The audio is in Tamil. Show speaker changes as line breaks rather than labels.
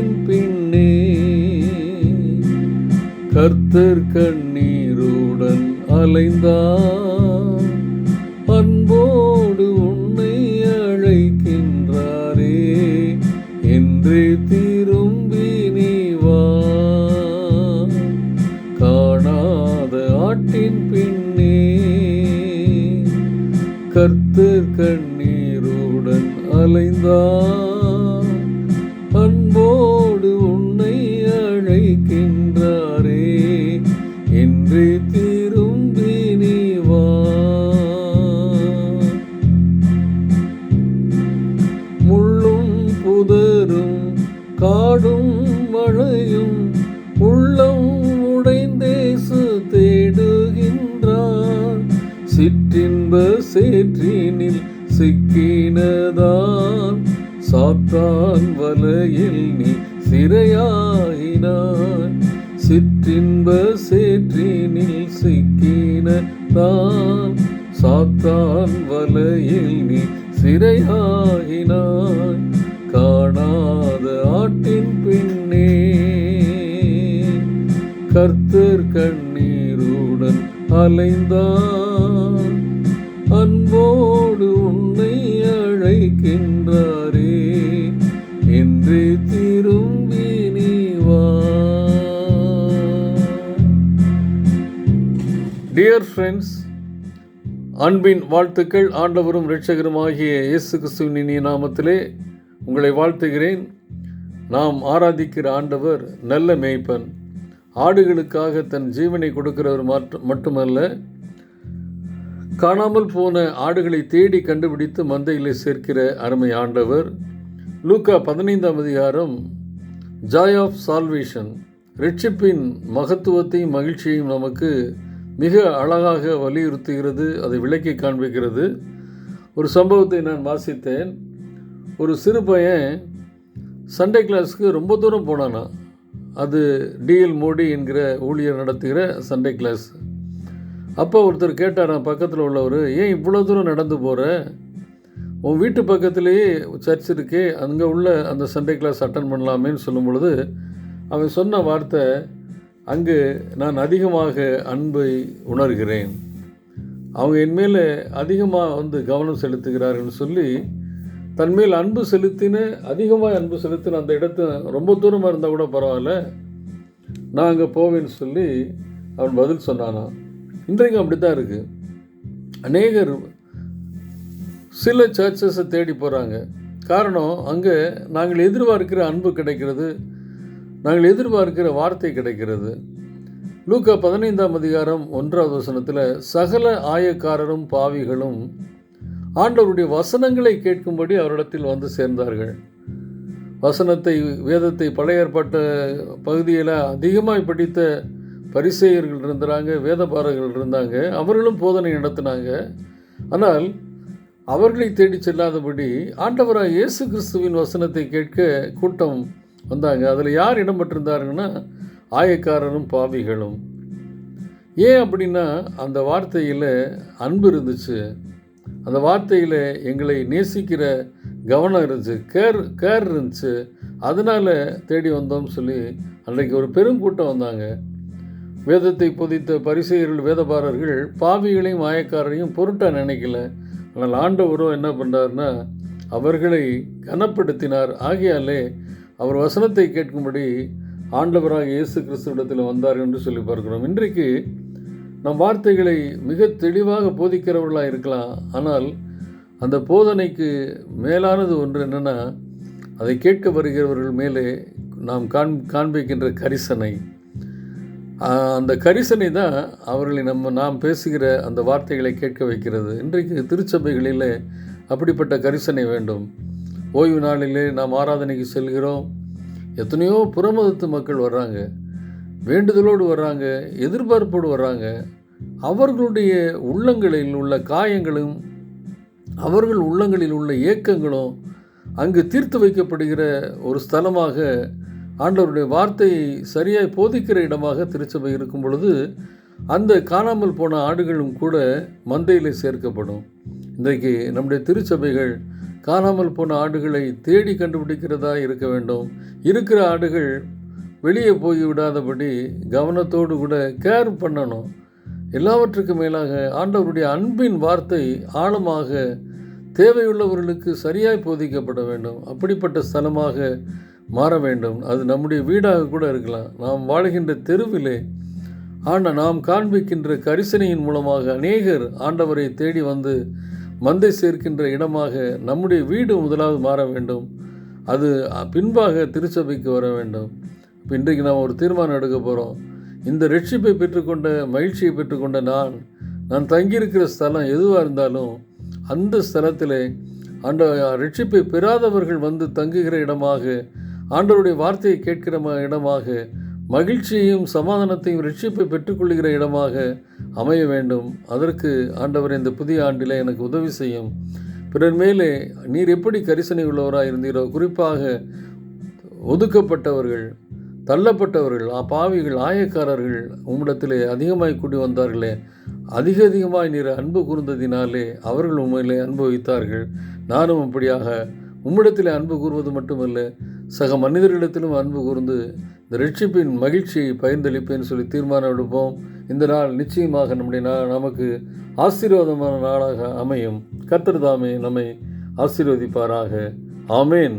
கண்ணீரின் பின்னே கர்த்தர் கண்ணீருடன் அலைந்தார் அன்போடு உன்னை அழைக்கின்றாரே என்றே திரும்பி நீவா காணாத ஆட்டின் பின்னே கர்த்தர் கண்ணீருடன் அலைந்தார் அன்போ தேடுகின்றார் சிற்றின்ப சேற்றினில் சிக்கினதான் சாத்தான் வலையில் நீ சிறையாயினாய். சிற்றின்ப சேற்றினில் சிக்கினதான் சாத்தான் வலையில் நீ சிறையாயினாய். காணாத ஆட்டின் பின்னே கர்த்தர் கண் அலைந்தான். அன்போடு உன்னை அழைக்கின்றாரே. என்று திரும்பி நீ வா. டியர் ஃப்ரெண்ட்ஸ் அன்பின் வாழ்த்துக்கள். ஆண்டவரும் இரட்சகருமாகிய இயேசு கிறிஸ்துவின் இனிய நாமத்திலே உங்களை வாழ்த்துகிறேன். நாம் ஆராதிக்கிற ஆண்டவர் நல்ல மேய்ப்பன். ஆடுகளுக்காக தன் ஜீவனை கொடுக்கிறவர் மட்டுமல்ல காணாமல் போன ஆடுகளை தேடி கண்டுபிடித்து மந்தையிலே சேர்க்கிற அருமை ஆண்டவர். லூக்கா பதினைந்தாம் அதிகாரம் ஜாய் ஆஃப் சால்வேஷன் ரட்சிப்பின் மகத்துவத்தையும் மகிழ்ச்சியையும் நமக்கு மிக அழகாக வலியுறுத்துகிறது அதை விளக்கி காண்பிக்கிறது. ஒரு சம்பவத்தை நான் வாசித்தேன். ஒரு சிறு பையன் சண்டே கிளாஸ்க்கு ரொம்ப தூரம் போனானா அது டிஎல் மோடி என்கிற ஊழியர் நடத்துகிற சண்டே கிளாஸ் அப்போ ஒருத்தர் கேட்டார் பக்கத்தில் உள்ளவர் ஏன் இவ்வளோ தூரம் நடந்து போகிற உன் வீட்டு பக்கத்துலேயே சர்ச் இருக்கே அங்கே உள்ள அந்த சண்டே கிளாஸ் அட்டன் பண்ணலாமேன்னு சொல்லும் பொழுது அவன் சொன்ன வார்த்தை அங்கு நான் அதிகமாக அன்பை உணர்கிறேன். அவங்க என் மேலே அதிகமாக வந்து கவனம் செலுத்துகிறார்கள் சொல்லி தன்மேல் அன்பு செலுத்தின அதிகமாக அன்பு செலுத்தின அந்த இடத்து ரொம்ப தூரமாக இருந்தால் கூட பரவாயில்ல. நான் அங்கே போவேன்னு சொல்லி அவன் பதில் சொன்னானான் இன்றைக்கும் அப்படி தான் இருக்குது அநேகர் சில சர்ச்சஸை தேடி போகிறாங்க காரணம் அங்கே நாங்கள் எதிர்பார்க்கிற அன்பு கிடைக்கிறது நாங்கள் எதிர்பார்க்கிற வார்த்தை கிடைக்கிறது. லூக்கா பதினைந்தாம் அதிகாரம் ஒன்றாவது வசனத்தில் சகல ஆயக்காரரும் பாவிகளும் ஆண்டவருடைய வசனங்களை கேட்கும்படி அவரிடத்தில் வந்து சேர்ந்தார்கள். வசனத்தை வேதத்தை பழைய ஏற்பட்ட பகுதியில் அதிகமாக படித்த பரிசெயர்கள் இருந்தாங்க வேதபாரர்கள் இருந்தாங்க அவர்களும் போதனை நடத்தினாங்க. ஆனால் அவர்களை தேடி செல்லாதபடி ஆண்டவராக இயேசு கிறிஸ்துவின் வசனத்தை கேட்க கூட்டம் வந்தாங்க. அதில் யார் இடம் பெற்றிருந்தாருங்கன்னா ஆயக்காரரும் பாவிகளும். ஏன் அப்படின்னா அந்த வார்த்தையில் அன்பு இருந்துச்சு. அந்த வார்த்தையில் எங்களை நேசிக்கிற கவனம் இருந்துச்சு கேர் கேர் இருந்துச்சு. அதனால் தேடி வந்தோம்னு சொல்லி அன்றைக்கு ஒரு பெருங்கூட்டம் வந்தாங்க. வேதத்தை பொதித்த பரிசெயர்கள் வேதபாரர்கள் பாவிகளையும் மாயக்காரரையும் பொருட்டாக நினைக்கல. ஆனால் ஆண்டவரும் என்ன பண்ணுறாருன்னா அவர்களை கனப்படுத்தினார். ஆகையாலே அவர் வசனத்தை கேட்கும்படி ஆண்டவராக இயேசு கிறிஸ்துவிடத்தில் வந்தார் என்று சொல்லி பார்க்கிறோம். இன்றைக்கு நம் வார்த்தைகளை மிக தெளிவாக போதிக்கிறவர்களாக இருக்கலாம். ஆனால் அந்த போதனைக்கு மேலானது ஒன்று என்னென்னா அதை கேட்க வருகிறவர்கள் மேலே நாம் காண் காண்பிக்கின்ற கரிசனை. அந்த கரிசனை தான் அவர்களை நம்ம நாம் பேசுகிற அந்த வார்த்தைகளை கேட்க வைக்கிறது. இன்றைக்கு திருச்சபைகளில் அப்படிப்பட்ட கரிசனை வேண்டும். ஓய்வு நாளிலே நாம் ஆராதனைக்கு செல்கிறோம். எத்தனையோ புறமதத்து மக்கள் வர்றாங்க. வேண்டுதலோடு வர்றாங்க எதிர்பார்ப்போடு வர்றாங்க. அவர்களுடைய உள்ளங்களில் உள்ள காயங்களும் அவர்கள் உள்ளங்களில் உள்ள ஏக்கங்களும் அங்கு தீர்த்து வைக்கப்படுகிற ஒரு ஸ்தலமாக ஆண்டவருடைய வார்த்தையை சரியாய் போதிக்கிற இடமாக திருச்சபை இருக்கும் பொழுது அந்த காணாமல் போன ஆடுகளும் கூட மந்தையில் சேர்க்கப்படும். இன்றைக்கு நம்முடைய திருச்சபைகள் காணாமல் போன ஆடுகளை தேடி கண்டுபிடிக்கிறதா இருக்க வேண்டும். இருக்கிற ஆடுகள் வெளியே போய் விடாதபடி கவனத்தோடு கூட கேர் பண்ணணும். எல்லாவற்றுக்கும் மேலாக ஆண்டவருடைய அன்பின் வார்த்தை ஆழமாக தேவையுள்ளவர்களுக்கு சரியாய் போதிக்கப்பட வேண்டும். அப்படிப்பட்ட ஸ்தலமாக மாற வேண்டும். அது நம்முடைய வீடாக கூட இருக்கலாம். நாம் வாழ்கின்ற தெருவிலே ஆனால் நாம் காண்பிக்கின்ற கரிசனையின் மூலமாக அநேகர் ஆண்டவரை தேடி வந்து மந்தை சேர்க்கின்ற இடமாக நம்முடைய வீடு முதலாவது மாற வேண்டும். அது பின்பாக திருச்சபைக்கு வர வேண்டும். இப்போ இன்றைக்கு நாம் ஒரு தீர்மானம் எடுக்க போகிறோம் இந்த ரட்சிப்பை பெற்றுக்கொண்ட மகிழ்ச்சியை பெற்றுக்கொண்ட நான் நான் தங்கியிருக்கிற ஸ்தலம் எதுவாக இருந்தாலும் அந்த ஸ்தலத்திலே அந்த ரட்சிப்பை பெறாதவர்கள் வந்து தங்குகிற இடமாக ஆண்டவருடைய வார்த்தையை கேட்கிற இடமாக மகிழ்ச்சியையும் சமாதானத்தையும் ரட்சிப்பை பெற்றுக்கொள்கிற இடமாக அமைய வேண்டும். அதற்கு ஆண்டவர் இந்த புதிய ஆண்டிலே எனக்கு உதவி செய்யும். பிறர் மேலே நீர் எப்படி கரிசனை உள்ளவராக இருந்தீரோ குறிப்பாக ஒதுக்கப்பட்டவர்கள் தள்ளப்பட்டவர்கள் ஆ, பாவிகள் ஆயக்காரர்கள் உம்மிடத்திலே அதிகமாய் கூடி வந்தார்களே அதிக அதிகமாய் நீர் அன்பு கூர்ந்ததினாலே அவர்கள் உண்மையிலே அனுபவித்தார்கள் நானும் அப்படியாக உம்மிடத்திலே அன்பு கூறுவது மட்டுமல்ல சக மனிதர்களிடத்திலும் அன்பு கூர்ந்து இந்த ரட்சிப்பின் மகிழ்ச்சியை பகிர்ந்தளிப்பேன்னு சொல்லி தீர்மானம் எடுப்போம் இந்த நாள் நிச்சயமாக நம்முடைய நமக்கு ஆசீர்வாதமான நாளாக அமையும். கத்திரதாமே நம்மை ஆசீர்வதிப்பாராக. ஆமேன்.